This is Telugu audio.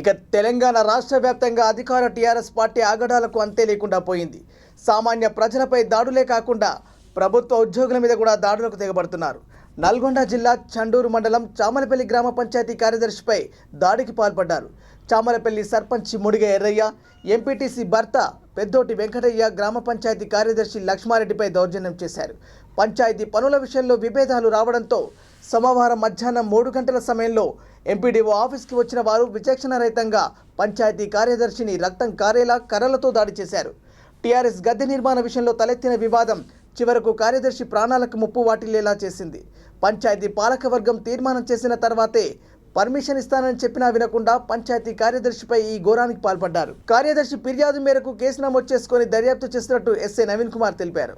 ఇక తెలంగాణ రాష్ట్ర వ్యాప్తంగా అధికార టీఆర్ఎస్ పార్టీ ఆగడాలకు అంతే లేకుండా పోయింది. సామాన్య ప్రజలపై దాడులే కాకుండా ప్రభుత్వ ఉద్యోగుల మీద కూడా దాడులకు తెగబడుతున్నారు. నల్గొండ జిల్లా చండూరు మండలం చామలపల్లి గ్రామ పంచాయతీ కార్యదర్శిపై దాడికి పాల్పడ్డారు. చామలపల్లి సర్పంచ్ ముడిగ ఎర్రయ్య ఎంపీటీసీ భర్త పెద్దోటి వెంకటయ్య గ్రామ పంచాయతీ కార్యదర్శి లక్ష్మారెడ్డిపై దౌర్జన్యం చేశారు. పంచాయతీ పనుల విషయంలో విభేదాలు రావడంతో సోమవారం మధ్యాహ్నం మూడు గంటల సమయంలో ఎంపీడీఓ ఆఫీస్కి వచ్చిన వారు విచక్షణరహితంగా పంచాయతీ కార్యదర్శిని రక్తం కారేలా కర్రలతో దాడి చేశారు. టీఆర్ఎస్ గద్దె నిర్మాణ విషయంలో తలెత్తిన వివాదం చివరకు కార్యదర్శి ప్రాణాలకు ముప్పు వాటిల్లేలా చేసింది. పంచాయతీ పాలకవర్గం తీర్మానం చేసిన తర్వాతే పర్మిషన్ ఇస్తానని చెప్పినా వినకుండా పంచాయతీ కార్యదర్శిపై ఈ ఘోరానికి పాల్పడ్డారు. కార్యదర్శి ఫిర్యాదు మేరకు కేసు నమోదు చేసుకొని దర్యాప్తు చేస్తున్నట్టు ఎస్ఐ నవీన్ కుమార్ తెలిపారు.